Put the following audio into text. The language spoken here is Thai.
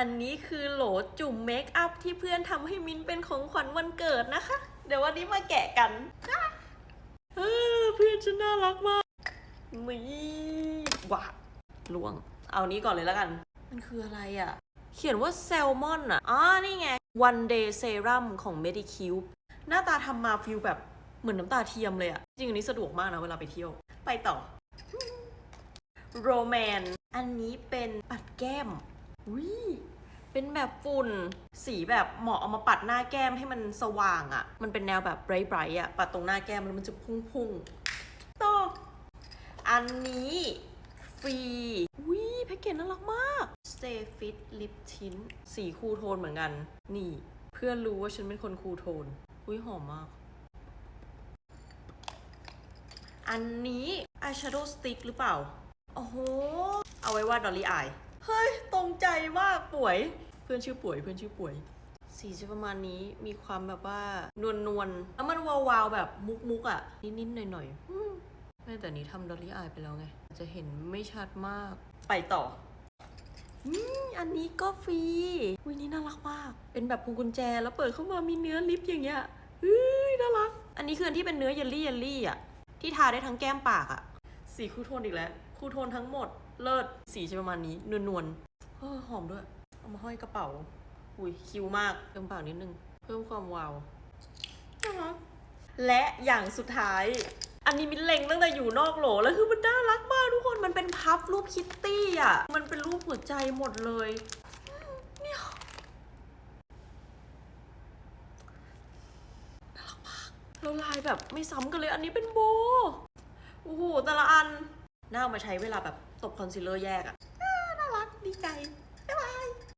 อันนี้คือโหลจุ่มเมคอัพที่เพื่อนทำให้มินเป็นของขวัญวันเกิดนะคะ เดี๋ยววันนี้มาแกะกันเออเพื่อนฉันน่ารักมากนี่ว้าล่วง เอานี้ก่อนเลยแล้วกัน มันคืออะไรอะ่ะ เขียนว่าแซลมอนอะอ๋อนี่ไง one day serum ของ Medicube หน้าตาทำมาฟิลแบบเหมือนน้ำตาเทียมเลยอะจริงอันนี้สะดวกมากนะเวลาไปเที่ยว ไปต่อโรแมน อันนี้เป็นปัดแก้ม อุ้ยเป็นแบบฝุ่น สีแบบเหมาะเอามาปัดหน้าแก้มให้มันสว่างอะ่ะ มันเป็นแนวแบบไบรท์ๆอะ่ะ ปัดตรงหน้าแก้มแล้วมันจะพุ่งๆต่ออันนี้ฟรีอุ้ยแพ็กเกจน่ารักมาก Stay Fit Lip Tint สีคูลโทนเหมือนกัน นี่ เพื่อนรู้ว่าฉันเป็นคนคูลโทน อุ้ยหอมมาก อันนี้ eyeshadow stick หรือเปล่า โอ้โห เอาไว้วาดดอลลี่อาย เฮ้ย ตรงใจมากป่วย เพื่อนชื่อป่วย เพื่อนชื่อป่วย สีจะประมาณนี้มีความแบบว่านวลนวลแล้วมันวาวๆแบบมุกมุกอะ่ะ นิดๆหน่อยๆอืมแม่แต่นี้ทำดอลลี่อายไปแล้วไง จะเห็นไม่ชัดมาก ไปต่ออันนี้ก็ฟรีวินี่น่ารักมาก เป็นแบบพวงกุญแจแล้วเปิดเข้ามามีเนื้อลิปอย่างเงี้ยเฮ้ยน่ารัก อันนี้คืออันที่เป็นเนื้อเยลลี่เยลลี่อะที่ทาได้ทั้งแก้มปากอะ สีคูลโทนอีกแล้ว คูลโทนทั้งหมด เลิศสีจะประมาณนี้ นวลนวลๆหอมด้วย เอามาห้อยกระเป๋า อุ้ยคิวมากเพิ่มเปล่านิดนึง เพิ่มความวาวและอย่างสุดท้าย อันนี้มินเล็งตั้งแต่อยู่นอกโหลแล้วคือมันน่ารักมากทุกคนมันเป็นพับรูปคิตตี้อะ มันเป็นรูปหัวใจหมดเลยเนี่ยน่ารักมากแล้วลายแบบไม่ซ้ำกันเลย อันนี้เป็นโบโอ้โหแต่ละอัน น่าเอามาใช้เวลาแบบตบคอนซีลเลอร์แยกอะน่ารักดีใจบ๊ายบาย